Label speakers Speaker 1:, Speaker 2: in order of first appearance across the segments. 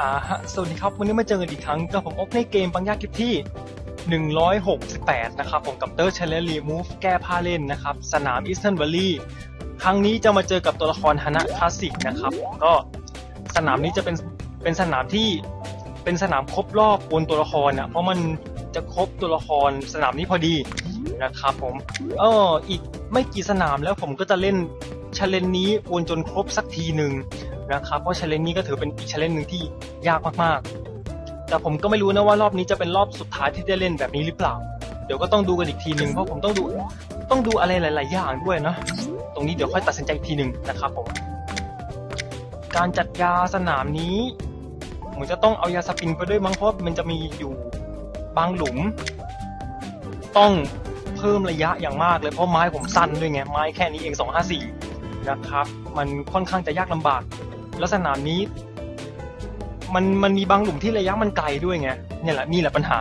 Speaker 1: อ่าฮะสวัสดีครับวันนี้มาเจอกันอีกครั้งกับผมอกในเกมปังยากิฟที่ 168 นะครับผมกับเตอร์เชลเลอรีมูฟแก้ผ้าเล่นนะครับ สนามอีสเทิร์นวัลลี่ครั้งนี้จะมาเจอกับตัวละครฮานะคลาสสิกนะครับก็สนามนี้จะเป็นเป็นสนามที่เป็นสนามครบรอบบนตัวละครอะเพราะมันจะครบตัวละครสนามนี้พอดีนะครับผมเอออีกไม่กี่สนามแล้วผมก็จะเล่นชาเลนนี้วนจนครบสักทีหนึ่ง นะครับ เพราะชาเลนจ์นี้ก็ถือเป็นอีกชาเลนจ์หนึ่งที่ยากมากๆ แต่ผมก็ไม่รู้นะว่ารอบนี้จะเป็นรอบสุดท้ายที่ได้เล่นแบบนี้หรือเปล่า เดี๋ยวก็ต้องดูกันอีกทีหนึ่งเพราะผมต้องดูต้องดูอะไรหลาย ๆ อย่างด้วยนะตรงนี้เดี๋ยวค่อยตัดสินใจอีกทีหนึ่งนะครับผมการจัดยาสนามนี้เหมือนจะต้องเอายาสปินไปด้วยมั้งเพราะมันจะมีอยู่บางหลุม ต้องเพิ่มระยะอย่างมากเลยเพราะไม้ผมสั้นด้วยไงไม้แค่นี้เอง254นะครับ มันค่อนข้างจะยากลำบาก แล้วสนามนี้ มันมันมีบางหลุมที่ระยะมันไกลด้วยไงเนี่ยแหละนี่แหละปัญหา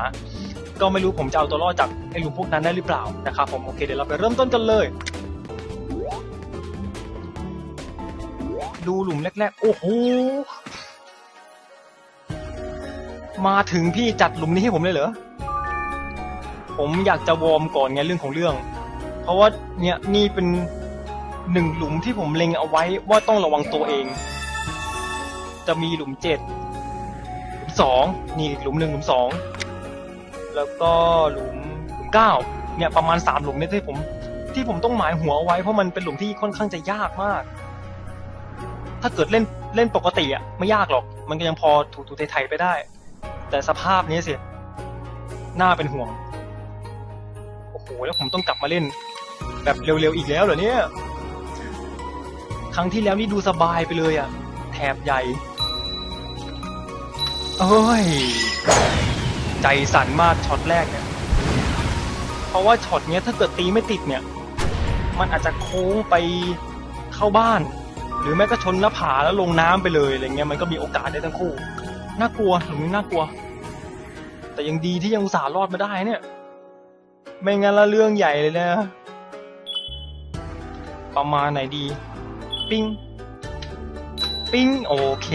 Speaker 1: ก็ไม่รู้ผมจะเอาตัวรอดจากไอ้หลุมพวกนั้นได้หรือเปล่านะครับผมโอเคเดี๋ยวเราไปเริ่มต้นกันเลย ดูหลุมแรกๆ โอ้โหมาถึงพี่จัดหลุมนี้ให้ผมเลยเหรอผมอยากจะวอร์มก่อนไงเรื่องของเรื่อง เพราะว่าเนี่ยนี่เป็นหนึ่งหลุมที่ผมเล็งเอาไว้ว่าต้องระวังตัวเอง จะมีหลุมเจ็ดหลุมสองนี่หลุมหนึ่งหลุมสองแล้วก็หลุมหลุมเก้าเนี่ยประมาณสามหลุมเนี่ยที่ผม ที่ผมต้องหมายหัวไว้เพราะมันเป็นหลุมที่ค่อนข้างจะยากมาก ถ้าเกิดเล่นเล่นปกติอะไม่ยากหรอก มันก็ยังพอถูถูไทยไปได้ แต่สภาพนี้สิน่าเป็นห่วงโอ้โหแล้วผมต้องกลับมาเล่น แบบเร็วๆอีกแล้วเหรอเนี่ย ครั้งที่แล้วนี่ดูสบายไปเลยอะแถบใหญ่ เอ้ย ใจสั่นมากช็อตแรกเนี่ย เพราะว่าช็อตเนี้ยถ้าเกิดตีไม่ติดเนี่ย มันอาจจะโค้งไปเข้าบ้าน หรือแม้ก็ชนหน้าผาแล้วลงน้ำไปเลยอะไรเงี้ยมันก็มีโอกาสได้ทั้งคู่ น่ากลัวหรือไม่น่ากลัว แต่ยังดีที่ยังอุตส่าห์รอดมาได้เนี่ย ไม่งั้นละเรื่องใหญ่เลยนะ ประมาณไหนดี ปิ้งปิ้งโอเค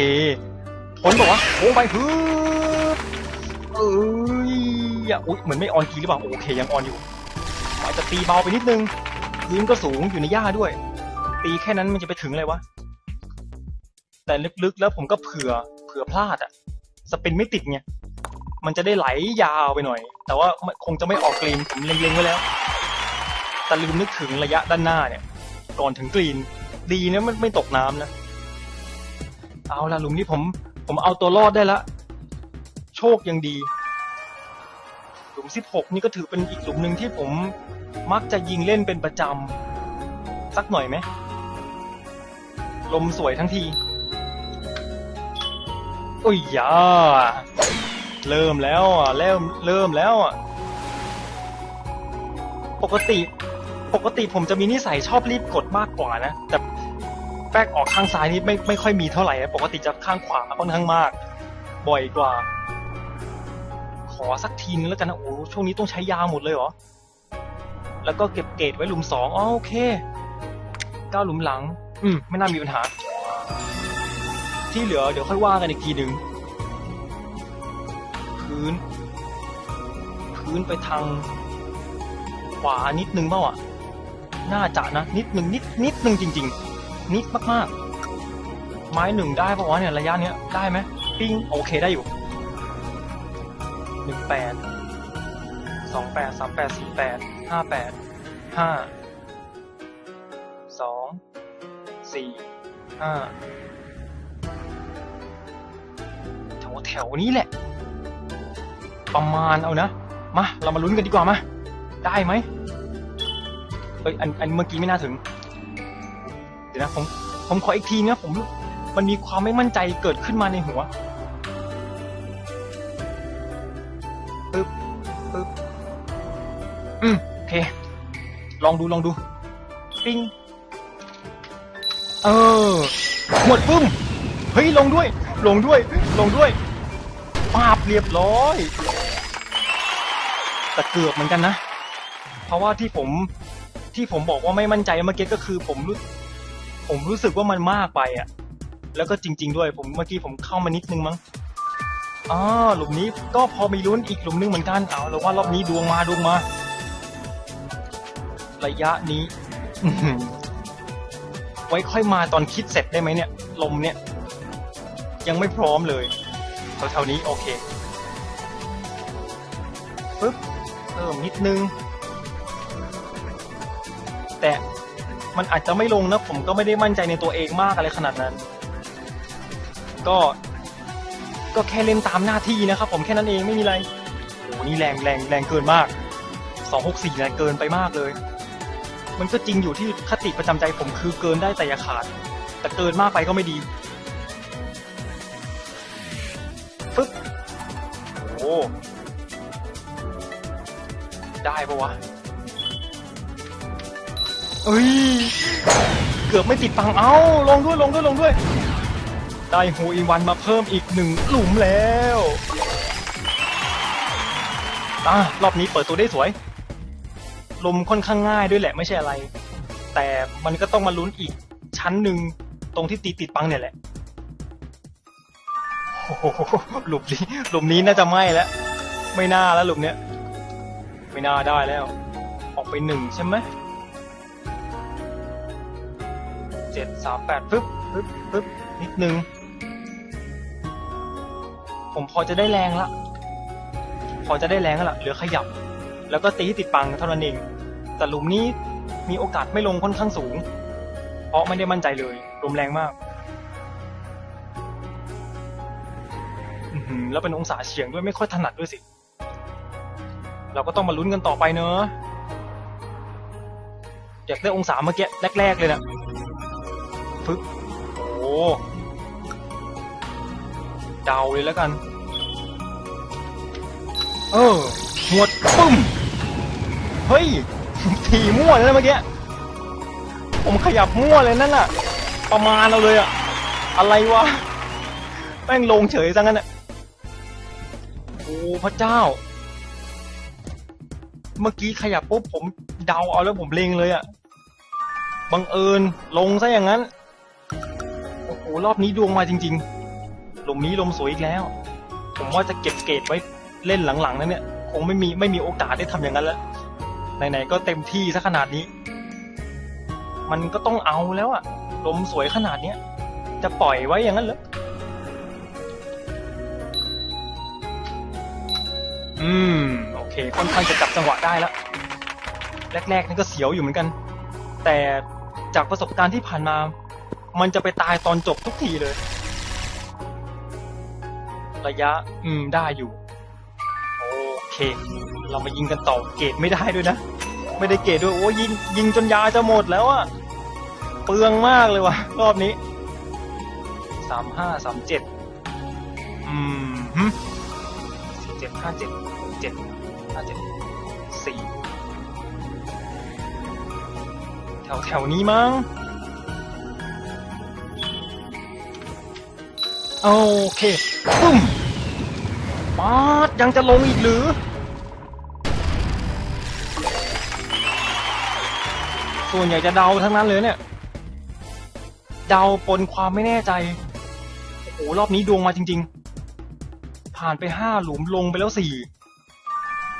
Speaker 1: ผลบอกว่าโอ้ไปฮึเอ้ยอย่าอุ๊ยเหมือนไม่ออนกีหรือเปล่าโอเคยังออนอยู่อาจจะตีเบาไปนิดนึงพื้นก็สูงอยู่ในหญ้าด้วย ตีแค่นั้นมันจะไปถึงอะไรวะแต่ลึกๆแล้วผมก็เผื่อเผื่อพลาดอะสปินไม่ติดไงมันจะได้ไหลยาวไปหน่อย แต่ว่าคงจะไม่ออกกรีนผมเล็งๆไว้แล้ว แต่ลืมนึกถึงระยะด้านหน้าเนี่ย ก่อนถึงกรีน ดีนะมันไม่ตกน้ำนะ เอาละลุมนี้ผม ผมเอาตัวรอดได้ละ โชคยังดี หลุมสิบหกนี่ก็ถือเป็นอีกหลุมหนึ่งที่ผมมักจะยิงเล่นเป็นประจำ สักหน่อยไหม ลมสวยทั้งที โอ้ยยาเริ่มแล้วอะเริ่มเริ่มแล้วอะ ปกติ ปกติผมจะมีนิสัยชอบรีบกดมากกว่านะ แต่ แป๊กออกข้างซ้ายนี่ไม่ไม่ค่อยมีเท่าไหร่ปกติจะข้างขวาค่อนข้างมาก บ่อยกว่า ขอสักทีนึงแล้วกันนะโอ้ช่วงนี้ต้องใช้ยาหมดเลยเหรอ แล้วก็เก็บเกรดไว้หลุมสองอ๋อโอเคก้าหลุมหลัง อืม ไม่น่ามีปัญหา ที่เหลือเดี๋ยวค่อยว่ากันอีกทีหนึ่ง พื้น พื้นไปทาง ขวานิดนึงเปล่าอะ น่าจะนะ นิดนึงนิดนิดนึงจริง ๆ นิดมากๆ ไม้หนึ่งได้ปะวะเนี่ยระยะเนี้ยได้ไหมปิ้งโอเคได้อยู่หนึ่งแปดสองแปดสามแปดสี่แปดห้าแปดห้าสองสี่ห้าแถวแถวนี้แหละ ประมาณเอานะ มา เรามาลุ้นกันดีกว่ามา ได้ไหมเอ้ยอันอันเมื่อกี้ไม่น่าถึง ดี๋ยวนะผมผมขออีกทีนะผมมันมีความไม่มั่นใจเกิดขึ้นมาในหัวปึ๊บปึ๊บอืมโอเค ลองดูลองดู ปิ้งเออ หมดปึ้ม เฮ้ย ลงด้วย ลงด้วย ลงด้วยปาบเรียบร้อยแต่เกือบเหมือนกันนะ เพราะว่าที่ผมที่ผมบอกว่าไม่มั่นใจเมื่อกี้ก็คือผมรู้ ผมรู้สึกว่ามันมากไปอะ แล้วก็จริง ๆ ด้วยผมเมื่อกี้ผมเข้ามานิดนึงมั้งอ๋อหลุมนี้ก็พอมีลุ้นอีกหลุมนึงเหมือนกันเอาแล้วว่ารอบนี้ดวงมาดวงมา ระยะนี้ไว้ค่อยมาตอนคิดเสร็จได้ไหมเนี่ย ลมเนี่ย ยังไม่พร้อมเลยแถวๆนี้โอเคปึ๊บเพิ่มนิดนึง แต่ มันอาจจะไม่ลงนะผมก็ไม่ได้มั่นใจในตัวเองมากอะไรขนาดนั้น ก็ ก็แค่เล่นตามหน้าที่นะครับ ผมแค่นั้นเองไม่มีอะไรโอ้โหนี่แรงแรงแรงเกินมากสองหกสี่แรงเกินไปมากเลย มันก็จริงอยู่ที่คติประจำใจผมคือเกินได้แต่อย่าขาด แต่เกินมากไปก็ไม่ดีฟึ๊บโอ้ได้ปะวะ เอ้ย เกือบไม่ติดปังเอ้า ลงด้วยลงด้วยลงด้วย ได้โฮอินวันมาเพิ่มอีกหนึ่งหลุมแล้วอะรอบนี้เปิดตัวได้สวย ลมค่อนข้างง่ายด้วยแหละไม่ใช่อะไร แต่มันก็ต้องมาลุ้นอีกชั้นหนึ่งตรงที่ตีติดปังเนี่ยแหละโอ้โหหลุมนี้หลุมนี้น่าจะไหม้แล้ว ไม่น่าแล้วหลุมเนี้ย ไม่น่าได้แล้ว ออกไปหนึ่งใช่ไหม เจ็ดสามแปดปึ๊บปึ๊บปึ๊บนิดนึง ผมพอจะได้แรงละ พอจะได้แรงแล้วล่ะเหลือขยับ แล้วก็ตีติดปังเท่านั้นเอง แต่หลุมนี้มีโอกาสไม่ลงค่อนข้างสูง เพราะไม่ได้มั่นใจเลยลมแรงมาก แล้วเป็นองศาเฉียงด้วยไม่ค่อยถนัดด้วยสิ เราก็ต้องมาลุ้นกันต่อไปเนอะอยากได้องศาเมื่อกี้แรก ๆ เลยนะ ฟึบโอ้เดาเลยแล้วกัน เออหวดปึ้ม เฮ้ย ทีมั่วเลยเมื่อกี้ ผมขยับมั่วเลยนั่นน่ะ ประมาณเราเลยอะอะไรวะ แม่งลงเฉยซะงั้นอะโอ้พระเจ้า เมื่อกี้ขยับปุ๊บผมเดาเอาแล้วผมเล็งเลยอะบังเอิญลงซะอย่างนั้น รอบนี้ดวงมาจริงๆลมนี้ลมสวยอีกแล้ว ผมว่าจะเก็บเกรดไว้เล่นหลังๆนั้นเนี่ย คงไม่มีไม่มีโอกาสได้ทำอย่างนั้นแล้ว ไหนๆก็เต็มที่ซะขนาดนี้ มันก็ต้องเอาแล้วอะลมสวยขนาดเนี้ยจะปล่อยไว้อย่างนั้นเหรอ อืม โอเค ค่อนข้างจะจับจังหวะได้แล้ว แรกๆนี่ก็เสียวอยู่เหมือนกัน แต่จากประสบการณ์ที่ผ่านมา มันจะไปตายตอนจบทุกทีเลย ระยะ อืม ได้อยู่ โอเค เรามายิงกันต่อเกรดไม่ได้ด้วยนะ ไม่ได้เกรดด้วย โอ้ยิงยิงจนยาจะหมดแล้วอะเปลืองมากเลยว่ะ รอบนี้สามห้าสามเจ็ดอืมฮึสี่เจ็ดห้าเจ็ดเจ็ดห้าเจ็ดสี่แถวแถวนี้มั้ง โอเคปุ้มป๊าดยังจะลงอีกหรือ ส่วนใหญ่จะเดาทั้งนั้นเลยเนี่ย เดาปนความไม่แน่ใจ โอ้โห รอบนี้ดวงมาจริง ๆ ผ่านไปห้าหลุมลงไปแล้วสี่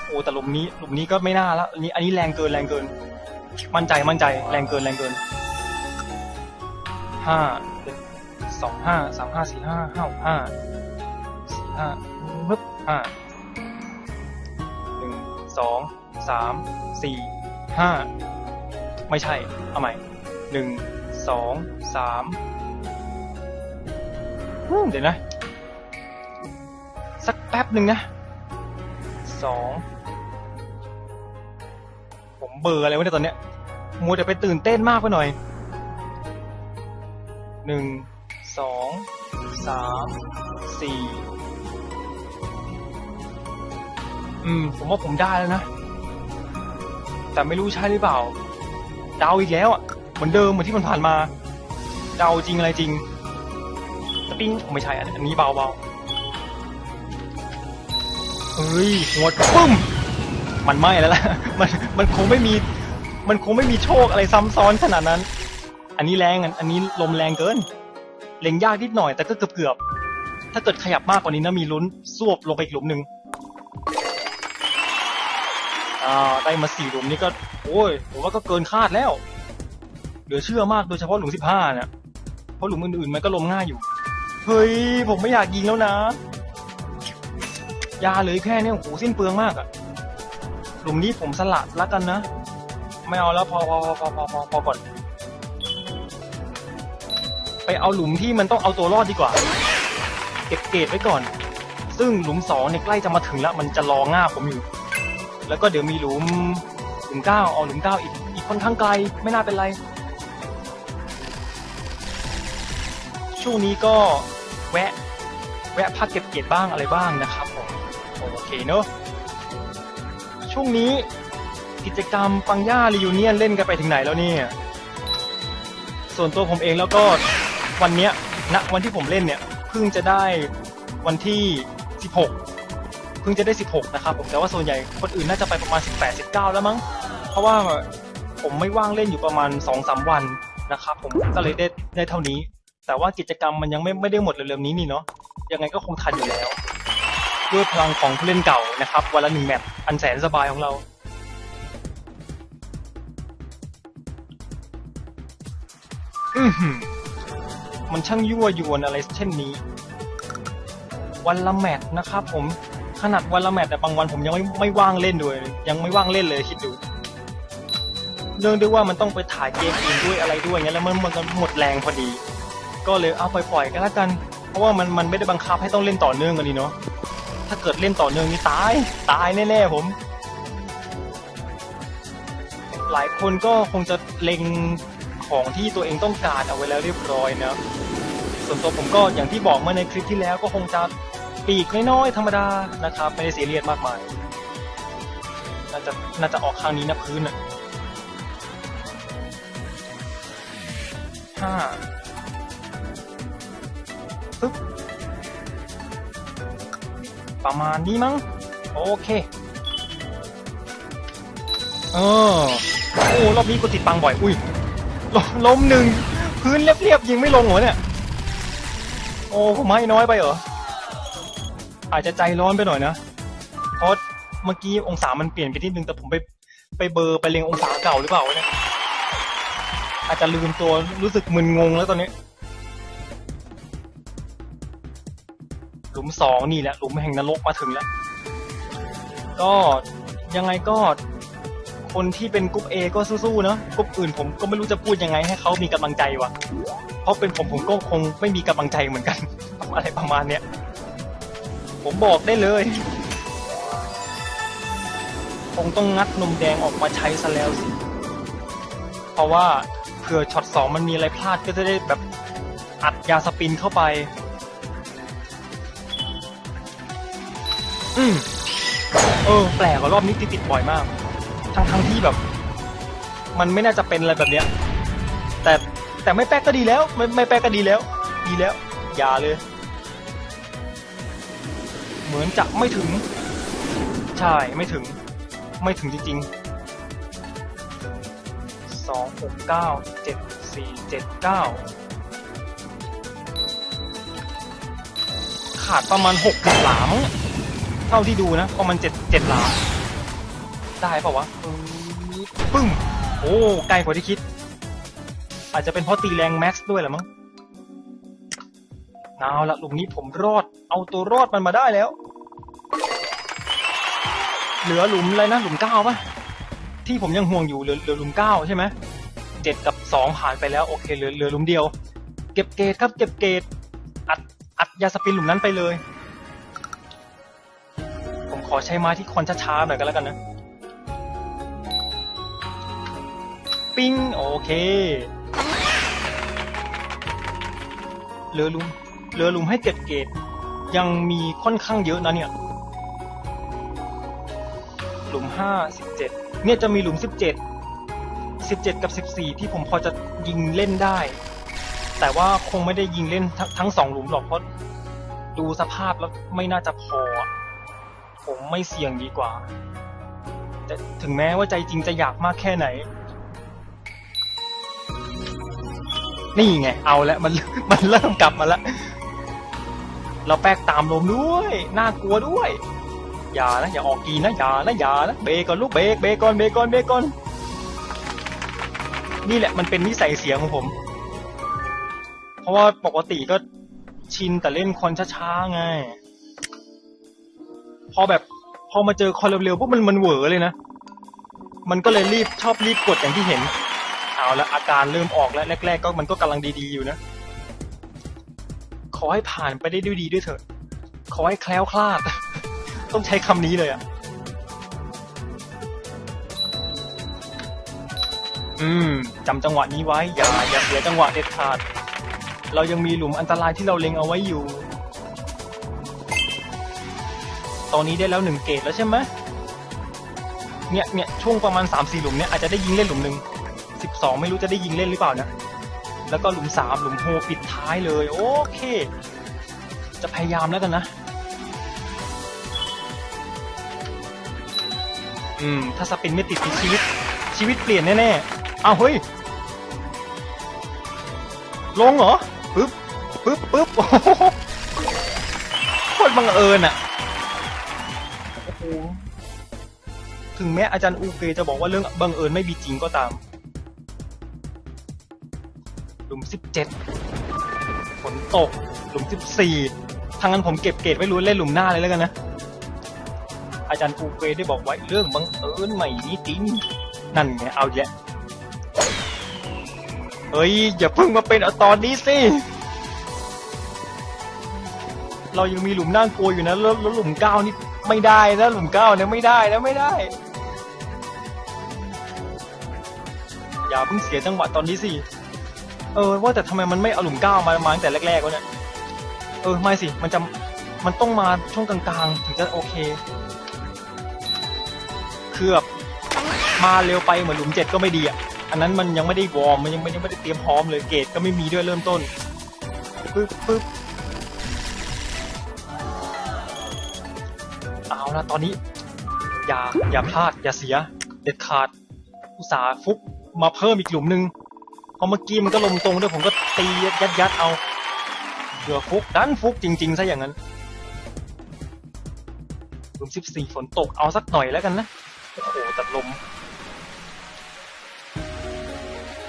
Speaker 1: โอ้แต่หลุมนี้หลุมนี้ก็ไม่น่าละอันนี้อันนี้แรงเกินแรงเกิน มั่นใจมั่นใจแรงเกินแรงเกินห้า สองห้าสามห้าสี่ห้าห้าห้าสี่ห้าปึ๊บห้าหนึ่งสองสามสี่ห้าไม่ใช่ เอาใหม่หนึ่งสองสามเดี๋ยวนะ สักแป๊บหนึ่งนะสองผมเบอร์อะไรวะเนี่ยตอนเนี้ยมัวแต่ไปตื่นเต้นมากไปหน่อยหนึ่ง สองสามสี่อืม ผมว่าผมได้แล้วนะ แต่ไม่รู้ใช่หรือเปล่า เดาอีกแล้วอะ เหมือนเดิมเหมือนที่มันผ่านมา เดาจริงอะไรจริงสปิ้งไม่ใช่อันนี้เบาเบาเฮ้ยหัวปึ้ม มันไม้แล้วล่ะ มันมันคงไม่มี มันคงไม่มีโชคอะไรซ้ำซ้อนขนาดนั้น อันนี้แรงอันนี้ลมแรงเกิน เล็งยากนิดหน่อยแต่ก็เกือบเกือบถ้าเกิดขยับมากกว่านี้นะมีลุ้นซวบลงไปอีกหลุมหนึ่งอ่าได้มาสี่หลุมนี่ก็ โอ้ยผมว่าก็เกินคาดแล้ว เหลือเชื่อมากโดยเฉพาะหลุมสิบห้าเนี่ยเพราะหลุมอื่นๆมันก็ลงง่ายอยู่ เฮ้ย ผมไม่อยากยิงแล้วนะ ยาเหลยแค่เนี้โอ้โหสิ้นเปลืองมากอะหลุมนี้ผมสละละกันนะ ไม่เอาแล้วพอพอพอพอพอพอก่อน ไปเอาหลุมที่มันต้องเอาตัวรอดดีกว่า เก็บเกรดไว้ก่อน ซึ่งหลุมสองเนี่ยใกล้จะมาถึงแล้ว มันจะรอง่าผมอยู่ แล้วก็เดี๋ยวมีหลุมหลุมเก้าเอาหลุมเก้าอีกอีกค่อนข้างไกลไม่น่าเป็นไร ช่วงนี้ก็แวะ แวะพักเก็บเกรติบ้างอะไรบ้างนะครับผมโอเคเนอะช่วงนี้กิจกรรมปังย่ารียูเนียนเล่นกันไปถึงไหนแล้วเนี่ย ส่วนตัวผมเองแล้วก็ วันเนี้ยณวันที่ผมเล่นเนี่ยเพิ่งจะได้วันที่ 16 เพิ่งจะได้ 16 นะครับผมแต่ว่าส่วนใหญ่คนอื่นน่าจะไปประมาณ 18 19 แล้วมั้ง เพราะว่าผมไม่ว่างเล่นอยู่ประมาณ 2-3 วันนะครับผมก็เลยได้ได้เท่านี้ แต่ว่ากิจกรรมมันยังไม่ไม่ได้หมดเร็วๆนี้นี่เนาะยังไงก็คงทันอยู่แล้วด้วยพลังของผู้เล่นเก่านะครับวันละหนึ่งแมตช์อันแสนสบายของเราอือหือ มันช่างยั่วยวนอะไรเช่นนี้ วันละแมตช์นะครับ ผมขนาดวันละแมตช์แต่บางวันผมยังไม่ไม่ว่างเล่นด้วยยังไม่ว่างเล่นเลยคิดดูเนื่องด้วยว่ามันต้องไปถ่ายเกมอื่นด้วยอะไรด้วยเงี้ยแล้วมันมันก็หมดแรงพอดี ก็เลยเอาปล่อยๆกันแล้วกัน เพราะว่ามันมันไม่ได้บังคับให้ต้องเล่นต่อเนื่องกันนี่เนาะถ้าเกิดเล่นต่อเนื่องนี่ตายตายแน่ๆผม หลายคนก็คงจะเล็งของที่ตัวเองต้องการเอาไว้แล้วเรียบร้อยนะ ส่วนตัวผมก็อย่างที่บอกมาในคลิปที่แล้วก็คงจะปีกน้อยๆธรรมดานะครับไม่ได้เสียเรียสมากมายน่าจะน่าจะออกข้างนี้นะพื้นอะห้าปึ๊บประมาณนี้มั้ง โอเค เออ โอ้ รอบนี้กูติดปังบ่อย อุ้ยลมล้มหนึ่ง พื้นเรียบๆยิงไม่ลงหรอเนี่ย อ้ผมให้น้อยไปเหรอ อาจจะใจร้อนไปหน่อยนะ เพราะเมื่อกี้องศามันเปลี่ยนไปนิดนึงแต่ผมไปไปเบอร์ไปเลงองศาเก่าหรือเปล่าวะเนี่ย อาจจะลืมตัวรู้สึกมึนงงแล้วตอนนี้ หลุมสองนี่แหละหลุมแห่งนรกมาถึงแล้ว ก็ยังไงก็คนที่เป็นกรุ๊ปเอก็สู้ๆเนะกรุ๊ปอื่นผมก็ไม่รู้จะพูดยังไงให้เขามีกำลังใจวะ เพราะเป็นผมผมก็คงไม่มีกำลังใจเหมือนกัน อะไรประมาณเนี้ย ผมบอกได้เลย คงต้องงัดนมแดงออกมาใช้ซะแล้วสิ เพราะว่าเผื่อช็อตสองมันมีอะไรพลาดก็จะได้แบบอัดยาสปินเข้าไป อืมเออ แปลกว่ารอบนี้ติดติดบ่อยมาก ทั้งทั้งที่แบบ มันไม่น่าจะเป็นอะไรแบบเนี้ย แต่ไม่แป๊กก็ดีแล้ว ไม่ไม่แป๊กก็ดีแล้ว ดีแล้ว อย่าเลย เหมือนจะไม่ถึง ใช่ไม่ถึง ไม่ถึงจริงๆสองหกเก้าเจ็ดสี่เจ็ดเก้าขาดประมาณหกสิบหลามเท่าที่ดูนะประมาณเจ็ดเจ็ดหลาได้เปล่าวะปึ้งโอ้ไกลกว่าที่คิด อาจจะเป็นเพราะตีแรงแม็กซ์ด้วยแหละมั้งเอาละหลุมนี้ผมรอด เอาตัวรอดมันมาได้แล้ว เหลือหลุมอะไรนะ หลุมเก้าปะที่ผมยังห่วงอยู่เหลือเหลือหลุมเก้าใช่ไหมเจ็ดกับสองผ่านไปแล้วโอเคเหลือเหลือหลุมเดียว เก็บเกรดครับ เก็บเกรดอัดอัดยาสปินหลุมนั้นไปเลย ผมขอใช้ไม้ที่คอนช้าๆหน่อยกันแล้วกันนะ ปิ้งโอเค เหลือหลุมเหลือลุมให้เก็บเกรดยังมีค่อนข้างเยอะนะเนี่ย หลุมห้าสิบเจ็ดเนี่ยจะมีหลุมสิบเจ็ดสิบเจ็ดกับสิบสี่ที่ผมพอจะยิงเล่นได้ แต่ว่าคงไม่ได้ยิงเล่นทั้งสองหลุมหรอกเพราะดูสภาพแล้วไม่น่าจะพอ ผมไม่เสี่ยงดีกว่า แต่ถึงแม้ว่าใจจริงจะอยากมากแค่ไหน นี่ไง เอาแล้วมันมันเริ่มกลับมาแล้ว เราแป๊กตามลมด้วย น่ากลัวด้วย อย่านะ อย่าออกกีนะ อย่านะอย่านะ เบรกก่อนลูกเบรกเบรกก่อนเบรกก่อนเบรกก่อน นี่แหละมันเป็นนิสัยเสียของผม เพราะว่าปกติก็ชินแต่เล่นคอนช้าๆไง พอแบบพอมาเจอคอนเร็วๆปุ๊บมันมันเหวอเลยนะ มันก็เลยรีบชอบรีบกดอย่างที่เห็น เอาละอาการเริ่มออกแล้วแรก ๆ ก็มันก็กำลังดีๆอยู่นะ ขอให้ผ่านไปได้ด้วยดีด้วยเถอะ ขอให้แคล้วคลาด ต้องใช้คำนี้เลยอะ อืมจำจังหวะนี้ไว้อย่าอย่าเสียจังหวะเด็ดขาด เรายังมีหลุมอันตรายที่เราเล็งเอาไว้อยู่ ตอนนี้ได้แล้วหนึ่งเกตแล้วใช่ไหมเนี่ยเนี่ยช่วงประมาณสามสี่หลุมเนี่ยอาจจะได้ยิงเล่นหลุมหนึ่ง สิบสองไม่รู้จะได้ยิงเล่นหรือเปล่านะ แล้วก็หลุมสามหลุมโฮปิดท้ายเลย โอเค จะพยายามแล้วกันนะ อืม ถ้าสปินไม่ติดนี่ชีวิต ชีวิตเปลี่ยนแน่ๆอ้าวเฮ้ย ลงเหรอปึ๊บปึ๊บปึ๊บโอ้โหโคตรบังเอิญอะโอ้โหถึงแม้อาจารย์อูเกจะบอกว่าเรื่องบังเอิญไม่มีจริงก็ตามห ลุมสิบเจ็ดฝนตก หลุมสิบสี่ทางนั้นผมเก็บเกรดไว้รู้เล่นหลุมหน้าเลยแล้วกันนะ อาจารย์อูเกได้บอกไว้เรื่องบังเอิญไม่มีจริง นั่นไง เอาแยะเฮ้ย อย่าเพิ่งมาเป็นเอาตอนนี้สิ เรายังมีหลุมน่ากลัวอยู่นะแล้วแล้วหลุมเก้านี่ไม่ได้นะหลุมเก้าเนี่ยไม่ได้นะไม่ได้ อย่าเพิ่งเสียจังหวะตอนนี้สิ เออว่าแต่ทำไมมันไม่เอาหลุมเก้ามามาตั้งแต่แรกๆวะเนี่ยเออไม่สิมันจะมันต้องมาช่วงกลางๆ ถึงจะโอเคคือแบบมาเร็วไปเหมือนหลุมเจ็ดก็ไม่ดีอะอันนั้นมันยังไม่ได้วอร์มมันยังไม่ยังไม่ได้เตรียมพร้อมเลยเกตก็ไม่มีด้วยเริ่มต้นปึ๊บปึ๊บเอาละตอนนี้ อย่าอย่าพลาดอย่าเสีย เด็ดขาดอุตสาห์ฟุกมาเพิ่มอีกหลุมหนึ่ง เพราเมื่อกี้มันก็ลมตรงด้วยผมก็ตียัดยัดเอาเผื่อฟุกดันฟุกจริงๆซะอย่างนั้นลมสิบสี่ฝนตกเอาสักหน่อยแล้วกันนะโอ้โหตัดลม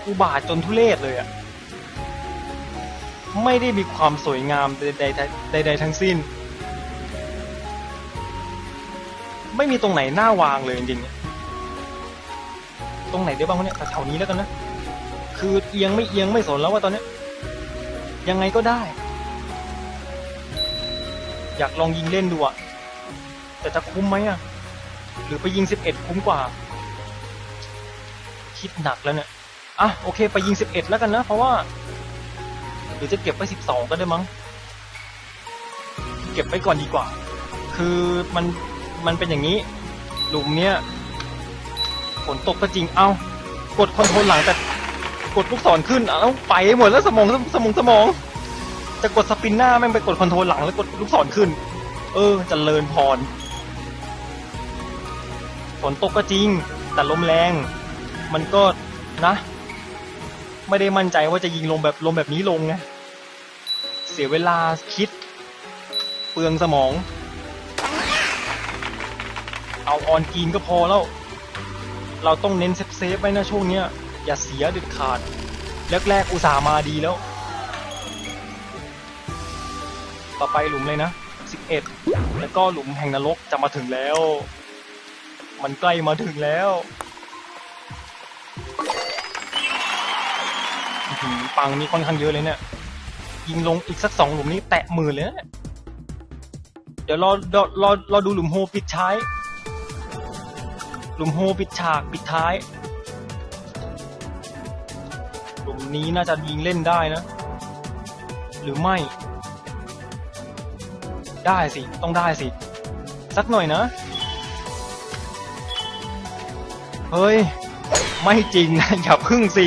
Speaker 1: อุบาทจนทุเรศเลยอะไม่ได้มีความสวยงามใดๆใดๆทั้งสิ้น ไม่มีตรงไหนน่าวางเลยจริงๆตรงไหนได้บ้างเนี่ยแถวๆนี้แล้วกันนะ คือเอียงไม่เอียงไม่สนแล้วว่าตอนนี้ ยังไงก็ได้ อยากลองยิงเล่นดูอะแต่จะคุ้มไหมอะหรือไปยิงสิบเอ็ดคุ้มกว่า คิดหนักแล้วเนี่ยอะโอเค ไปยิงสิบเอ็ดแล้วกันนะ เพราะว่า หรือจะเก็บไปสิบสองก็ได้มั้ง เก็บไปก่อนดีกว่า คือมันมันเป็นอย่างนี้ หลุมเนี้ยฝนตกก็จริงเอากดคอนโทรลหลังแต่ กดลูกศรขึ้นเอาไปหมดแล้วสมองสมองสมอง จะกดสปินหน้าแม่งไปกดคอนโทรลหลังแล้วกดลูกศรขึ้น เออจเจริญพรฝนตกก็จริง แต่ลมแรง มันก็นะ ไม่ได้มั่นใจว่าจะยิงลงแบบลมแบบนี้ลงไงเสียเวลาคิด เปลืองสมอง เอาออนกรีนก็พอแล้ว เราต้องเน้นเซฟเซฟๆไว้นะช่วงเนี้ย อย่าเสียเด็ดขาด แรกๆอุตส่าห์มาดีแล้ว ต่อไปหลุมเลยนะ 11 แล้วก็หลุมแห่งนรกจะมาถึงแล้ว มันใกล้มาถึงแล้วหือปังนี่ค่อนข้างเยอะเลยเนี่ย ยิงลงอีกสักสองหลุมนี้แตะหมื่นเลยนะเนี่ยเดี๋ยวรอรอรอรอดูหลุมโฮปิดท้าย หลุมโฮปิดฉากปิดท้าย นี้น่าจะยิงเล่นได้นะ หรือไม่ ได้สิ ต้องได้สิ สักหน่อยนะ เฮ้ย ไม่จริงนะ อย่าพึ่งสิ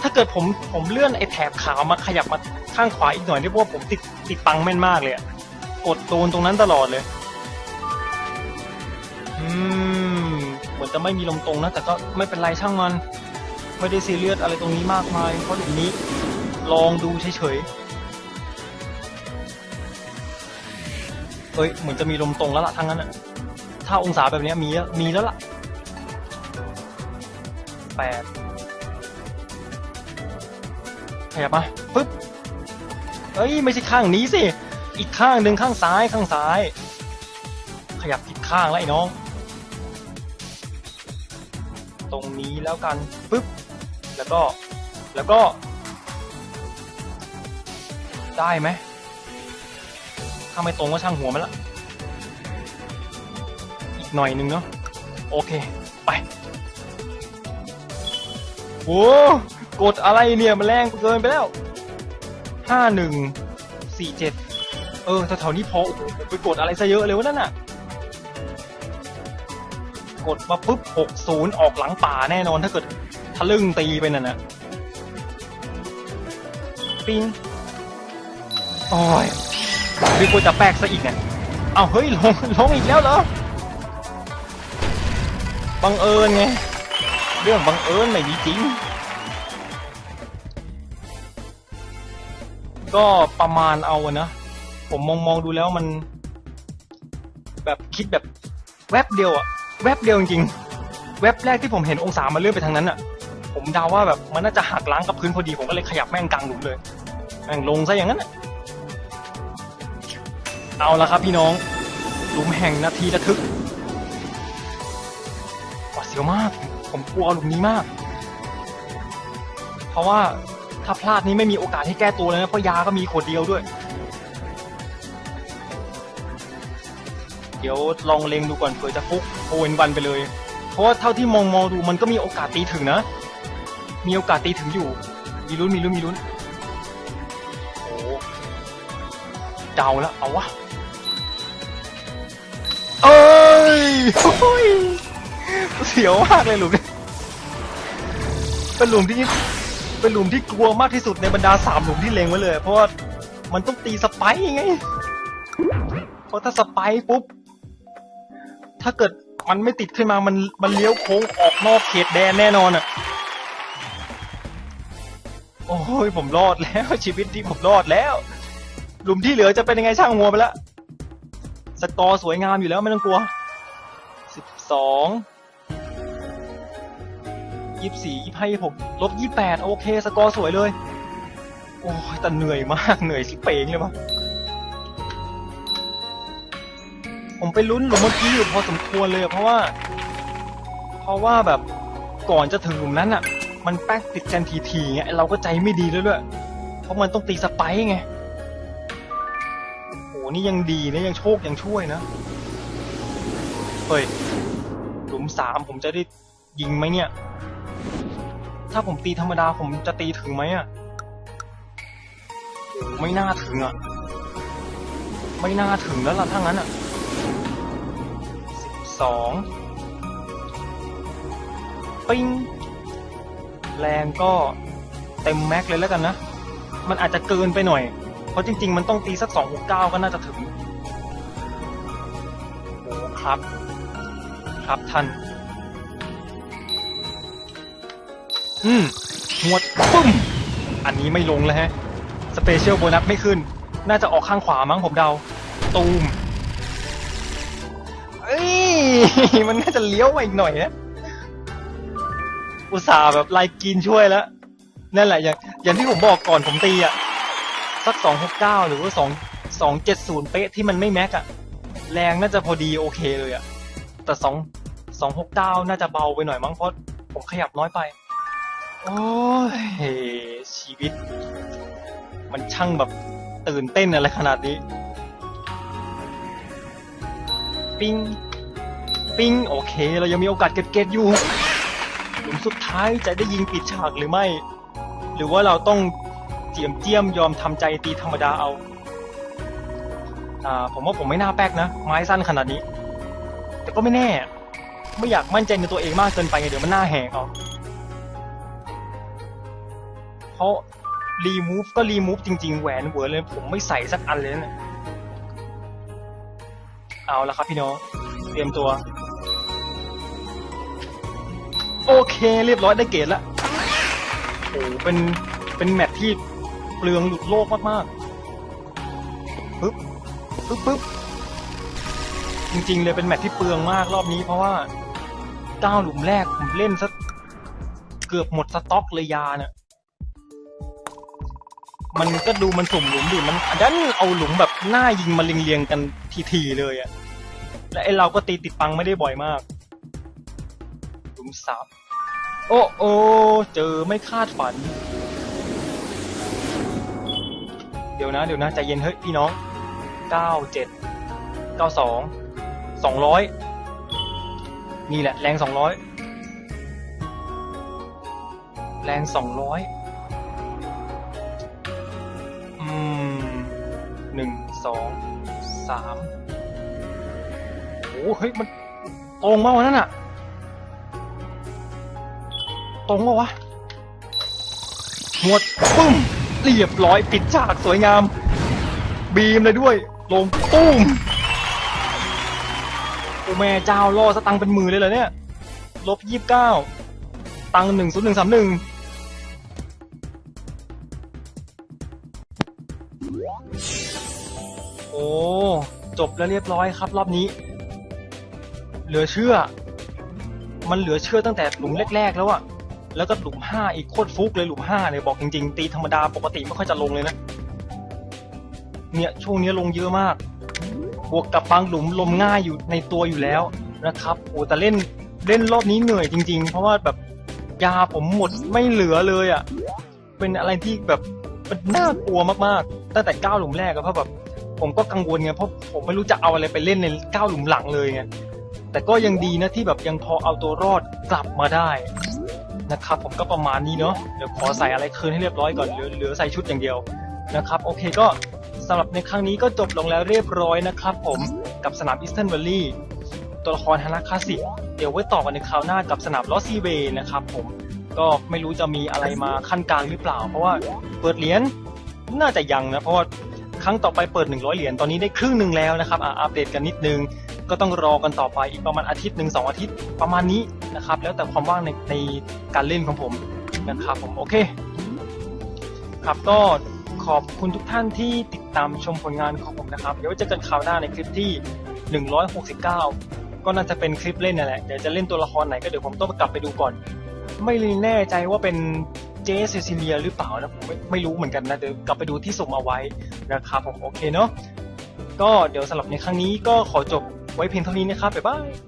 Speaker 1: ถ้าเกิดผมผมเลื่อนไอ้แถบขาวมาขยับมาข้างขวาอีกหน่อยได้เพราะว่าผมติดติดปังแม่นมากเลยอะกดโดนตรงนั้นตลอดเลยอืมเหมือนจะไม่มีลมตรงนะ แต่ก็ไม่เป็นไรช่างมัน ไม่ได้ซีเรียสอะไรตรงนี้มากมาย เพราะหลุมนี้ลองดูเฉยๆเฮ้ย เหมือนจะมีลมตรงแล้วล่ะทั้งนั้นอะถ้าองศาแบบนี้มีมีแล้วล่ะแปดขยับมาปึ๊บเอ้ย ไม่ใช่ข้างนี้สิ อีกข้างหนึ่งข้างซ้ายข้างซ้าย ขยับผิดข้างแล้วไอ้น้อง ตรงนี้แล้วกันปึ๊บ แล้วก็ แล้วก็ ได้ไหมถ้าไม่ตรงก็ช่างหัวมันละ อีกหน่อยนึงเนาะ โอเค ไป โอ้กดอะไรเนี่ย มันแรงเกินไปแล้ว ห้าหนึ่ง สี่เจ็ด เออแถวๆนี้พอไปกดอะไรซะเยอะเลยวะนั่นน่ะ กดมาปุ๊บหกศูนย์ออกหลังป่าแน่นอน ถ้าเกิดทะลึ่งตีไปนั่นนะปิงโอ้ยนึกว่าจะแปลกซะอีกเนี่ยเอาเฮ้ยลงลงอีกแล้วเหรอบังเอิญไง เรื่องบังเอิญไม่มีจริง ก็ประมาณเอาอะนะ ผมมองมองดูแล้วมัน แบบคิดแบบแวบเดียวอะ แวบเดียวจริงๆแวบแรกที่ผมเห็นองศามันเลื่อนไปทางนั้นอะผมเดาว่าแบบมันน่าจะหักล้างกับพื้นพอดีผมก็เลยขยับแม่งกลางหลุมเลยแม่งลงซะอย่างนั้นเอาละครับพี่น้องหลุมแห่งนาทีระทึกหวาดเสียวมาก ผมกลัวหลุมนี้มาก เพราะว่าถ้าพลาดนี้ไม่มีโอกาสให้แก้ตัวเลยนะเพราะยาก็มีขวดเดียวด้วย เดี๋ยวลองเล็งดูก่อนเผื่อจะฟุกโอเวนวันไปเลย เพราะว่าเท่าที่มองมองดูมันก็มีโอกาสตีถึงนะ มีโอกาสตีถึงอยู่ มีลุ้นมีลุ้นมีลุ้นโอ้เดาแล้วเอาวะเอ้ยโอ้ยเสียวมากเลยหลุมนี้เป็นหลุมที่เป็นหลุมที่กลัวมากที่สุดในบรรดาสามหลุมที่เล็งไว้เลย เพราะว่ามันต้องตีสไปร์ไง เพราะถ้าสไปปุ๊บ ถ้าเกิดมันไม่ติดขึ้นมามันมันเลี้ยวโค้งออกนอกเขตแดนแน่นอนอะ โอ้ยผมรอดแล้ว ชีวิตที่ผมรอดแล้ว หลุมที่เหลือจะเป็นยังไงช่างหัวไปแล้วสกอร์สวยงามอยู่แล้วไม่ต้องกลัวสิบสองยี่สี่ยี่ห้ายี่หกลบยี่แปดโอเค สกอร์สวยเลย โอ้ยแต่เหนื่อยมาก เหนื่อยสิเป่งเลยมั้ ผมไปลุ้นหลุมเมื่อกี้อยู่พอสมควรเลย เพราะว่า เพราะว่าแบบก่อนจะถึงหลุมนั้นอะ มันแป๊กติดกันทีๆไงเราก็ใจไม่ดีแล้วด้วยเพราะมันต้องตีสไปไงโหนี่ยังดีนะยังโชคยังช่วยนะเฮ้ยหลุมสามผมจะได้ยิงไหมเนี่ย ถ้าผมตีธรรมดาผมจะตีถึงไหมอะโหไม่น่าถึงอะ ไม่น่าถึงแล้วล่ะถ้างั้นอะ สองปิ้งแรงก็เต็มแม็กเลยแล้วกันนะ มันอาจจะเกินไปหน่อย เพราะจริง ๆ มันต้องตีสักสองหกเก้าก็น่าจะถึงโอ้ครับ ครับท่านอืมหวดปึ้ม อันนี้ไม่ลงแล้วฮะ สเปเชียลโบนัสไม่ขึ้น น่าจะออกข้างขวามั้งผมเดา ตูม มันน่าจะเลี้ยวมาอีกหน่อยนะอุตส่าห์แบบไล่กินช่วยแล้วนั่นแหละอย่างอย่างที่ผมบอกก่อนผมตีอะสักสองหกเก้าหรือว่าสองสองเจ็ดศูนย์เป๊ะที่มันไม่แม็กอะ แรงน่าจะพอดีโอเคเลยอะ แต่สองสองหกเก้าน่าจะเบาไปหน่อยมั้งเพราะผมขยับน้อยไป โอ้ยชีวิต มันช่างแบบตื่นเต้นอะไรขนาดนี้ ปิ้ง ปิ้งโอเค เรายังมีโอกาสเก็ตเก็ตอยู่หลุมสุดท้ายจะได้ยิงปิดฉากหรือไม่ หรือว่าเราต้องเจียมเจียมยอมทำใจตีธรรมดาเอาอ่าผมว่าผมไม่น่าแป๊กนะ ไม้สั้นขนาดนี้ แต่ก็ไม่แน่ ไม่อยากมั่นใจในตัวเองมากเกินไปเดี๋ยวมันหน้าแหงเอาเพราะรีมูฟก็รีมูฟจริงๆ แหวนเวอร์เลย ผมไม่ใส่สักอันเลยนะเอาละครับพี่น้อง เตรียมตัว โอเคเรียบร้อยได้เกรดแล้วโอ้โหเป็นเป็นแมตช์ที่เปลืองหลุดโลกมากๆปึ๊บปึ๊บปึ๊บจริงๆเลยเป็นแมตช์ที่เปลืองมากรอบนี้เพราะว่าเก้าหลุมแรกผมเล่นซะเกือบหมดสต็อกเลยยาเนี่ยมันก็ดูมันสุ่มหลุมดิมันดันเอาหลุมแบบหน้ายิงมาเรียงๆกันทีๆเลยอะและไอเราก็ตีติดปังไม่ได้บ่อยมาก หลุมสาม โอ้โอเจอไม่คาดฝัน เดี๋ยวนะ เดี๋ยวนะใจเย็นเฮ้ยพี่น้องเก้าเจ็ดเก้าสองสองร้อยนี่แหละ แรงสองร้อยแรงสองร้อยอืมหนึ่งสองสามโอ้เฮ้ย มันตรงมากวะนั่นอะ ตรงปะวะหมดปึ้มเรียบร้อยปิดฉากสวยงาม บีมเลยด้วย ลงตุ้มโอแม่เจ้าล่อสตังเป็นหมือเลยเหรอเนี่ยลบยี่สิบเก้าตังหนึ่งศูนย์หนึ่งสามหนึ่งโอ้จบแล้วเรียบร้อยครับรอบนี้ เหลือเชื่อ มันเหลือเชื่อตั้งแต่หลุมแรก ๆ แล้วอะ แล้วก็หลุมห้าอีกโคตรฟุกเลยหลุมห้าเลยบอกจริงๆ ตีธรรมดาปกติไม่ค่อยจะลงเลยนะ เนี่ยช่วงนี้ลงเยอะมาก บวกกับบางหลุมลมง่ายอยู่ในตัวอยู่แล้วนะครับโอ้แต่เล่นเล่นรอบนี้เหนื่อยจริง ๆ เพราะว่าแบบยาผมหมดไม่เหลือเลยอะ่ะ เป็นอะไรที่แบบมันน่ากลัวมากๆ ตั้งแต่เก้าหลุมแรกอะเพราะแบบผมก็กังวลไงเพราะผมไม่รู้จะเอาอะไรไปเล่นในเก้าหลุมหลังเลยไงแต่ก็ยังดีนะที่แบบยังพอเอาตัวรอดกลับมาได้ นะครับผมก็ประมาณนี้เนาะเดี๋ยวขอใส่อะไรคืนให้เรียบร้อยก่อนเหลือเหลือใส่ชุดอย่างเดียวนะครับโอเคก็สำหรับในครั้งนี้ก็จบลงแล้วเรียบร้อยนะครับผมกับสนามอีสเทิร์น a วลลี่ตัวละครฮานาคาสิเดี๋ยวไว้ต่อกันในคราวหน้ากับสนามลอสซีเวย์นะครับผมก็ไม่รู้จะมีอะไรมาขั้นกลางหรือเปล่า เพราะว่าเปิดเหรียญน่าจะยังนะเพราะว่าครั้งต่อไปเปิด 100 เหรียญตอนนี้ได้ครึ่งหนึ่งแล้วนะครับอะอัปเดตกันนิดนึง ก็ต้องรอกันต่อไปอีกประมาณอาทิตย์หนึ่งสองอาทิตย์ประมาณนี้นะครับ แล้วแต่ความว่างในในการเล่นของผมนะครับผมโอเค ครับก็ขอบคุณทุกท่านที่ติดตามชมผลงานของผมนะครับ เดี๋ยวไว้เจอกันคราวหน้าในคลิปที่ 169 ก็น่าจะเป็นคลิปเล่นนั่นแหละเดี๋ยวจะเล่นตัวละครไหนก็เดี๋ยวผมต้องกลับไปดูก่อน ไม่แน่ใจว่าเป็นเจสเซซิเลียหรือเปล่านะผมไม่ไม่รู้เหมือนกันนะเดี๋ยวกลับไปดูที่ส่งเอาไว้นะครับผมโอเคเนาะก็เดี๋ยวสำหรับในครั้งนี้ก็ขอจบ ไว้เพียงเท่านี้นะครับบ๊ายบาย